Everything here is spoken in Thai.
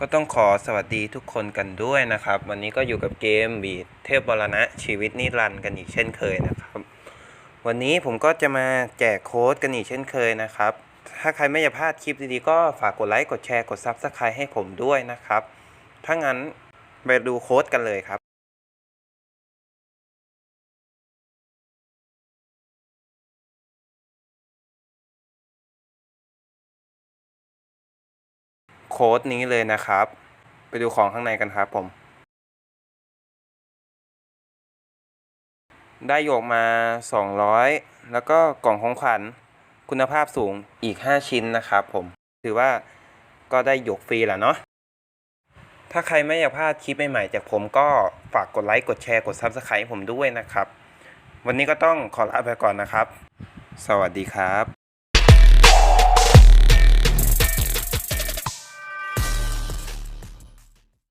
ก็ต้องขอสวัสดีทุกคนกันด้วยนะครับ วันนี้ก็อยู่กับเกมบีเทพบรณะชีวิตนิรันดร์กันอีกเช่นเคยนะครับ วันนี้ผมก็จะมาแจกโค้ดกันอีกเช่นเคยนะครับ ถ้าใครไม่อยากพลาดคลิปดีๆ ก็ฝากกดไลค์กดแชร์กดซับสไครต์ให้ผมด้วยนะครับ ถ้างั้นไปดูโค้ดกันเลยครับ โค้ดนี้เลยนะครับ ไปดูของข้างในกันครับผม ได้หยกมา 200 แล้วก็กล่องของขวัญคุณภาพสูงอีก 5 ชิ้นนะครับผม ถือว่าก็ได้หยกฟรีแหละเนาะถ้าใครไม่อยากพลาดคลิปใหม่ๆ จากผมก็ฝากกดไลค์กดแชร์กด Subscribe ผมด้วยนะครับ วันนี้ก็ต้องขอลาไปก่อนนะครับ สวัสดีครับ